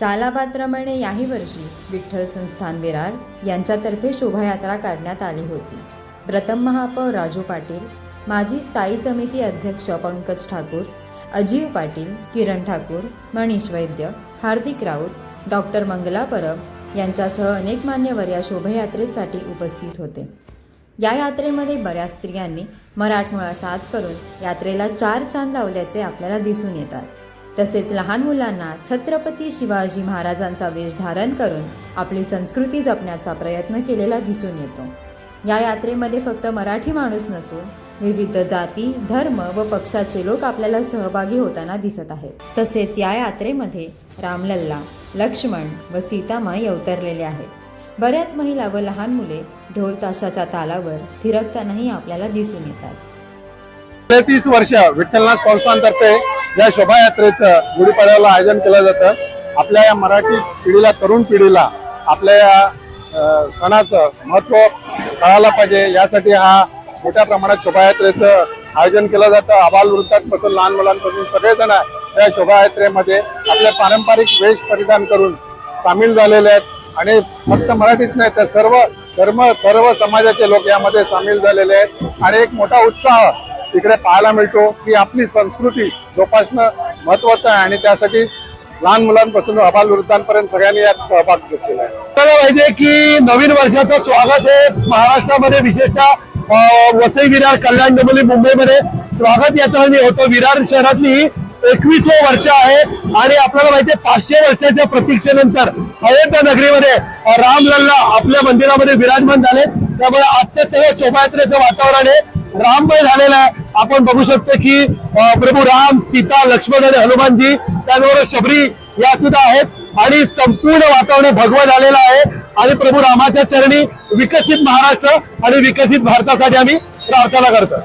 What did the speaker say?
सालाबादप्रमाणे याही वर्षी विठ्ठल संस्थान विरार यांच्यातर्फे शोभायात्रा काढण्यात आली होती. प्रथम महापौर राजू पाटील माजी स्थायी समिती अध्यक्ष पंकज ठाकूर अजीव पाटील किरण ठाकूर मनीष वैद्य हार्दिक राऊत डॉक्टर मंगला परब यांच्यासह अनेक मान्यवर या शोभायात्रेसाठी उपस्थित होते. या यात्रेमध्ये बऱ्याच स्त्रियांनी मराठमोळा साज करून यात्रेला चार चांद लावल्याचे आपल्याला दिसून येतात. तसेच लहान मुलांना छत्रपती शिवाजी महाराजांचा वेश धारण करून आपली संस्कृती जपण्याचा प्रयत्न केलेला दिसून येतो. या यात्रेमध्ये फक्त मराठी माणूस नसून विविध जाती धर्म व पक्षाचे लोक आपल्याला सहभागी होताना दिसत आहेत. तसेच या यात्रेमध्ये रामलल्ला लक्ष्मण व सीतामाई अवतरलेले आहेत. बऱ्याच महिला व लहान मुले ढोल ताशाच्या तालावर थिरकतानाही आपल्याला दिसून येतात. तीस वर्ष विठ्ठलनाथ संस्थानतर्फे या शोभायात्रेचं गुढीपाड्याला आयोजन केलं जातं. आपल्या या मराठी पिढीला तरुण पिढीला आपल्या या सणाचं महत्त्व कळायला पाहिजे. यासाठी हा मोठ्या प्रमाणात शोभायात्रेचं आयोजन केलं जातं. आबाल वृत्तांपासून लहान मुलांपासून सगळेजण या शोभायात्रेमध्ये आपले पारंपरिक वेश परिधान करून सामील झालेले आहेत आणि फक्त मराठीच नाही तर सर्व धर्म सर्व समाजाचे लोक यामध्ये सामील झालेले आहेत. आणि एक मोठा उत्साह तिकडे पाहायला मिळतो की आपली संस्कृती जोपासणं महत्वाचं आहे आणि त्यासाठी लहान मुलांपासून अबाल वृद्धांपर्यंत सगळ्यांनी यात सहभाग घेतलेला आहे. आपल्याला माहितीये की नवीन वर्षाचं स्वागत हे महाराष्ट्रामध्ये विशेषतः वसई विरार कल्याण डोंबिवली मुंबईमध्ये स्वागत यात्राने होतं. विरार शहरातली ही वर्ष आहे आणि आपल्याला माहितीये पाचशे वर्षाच्या प्रतीक्षेनंतर अयोध्या नगरीमध्ये अं, रामलल्ला आपल्या मंदिरामध्ये विराजमान झाले. त्यामुळे आजच्या सगळ्या शोभायात्रेचं वातावरण आहे राममय झालेलं आहे. आपण बघू शकतो की प्रभू राम सीता लक्ष्मण आणि हनुमानजी त्याचबरोबर शबरी या सुद्धा आहेत. आणि संपूर्ण वातावरण भगवं झालेलं आहे. आणि प्रभू रामाच्या चरणी विकसित महाराष्ट्र आणि विकसित भारतासाठी आम्ही प्रार्थना करतो.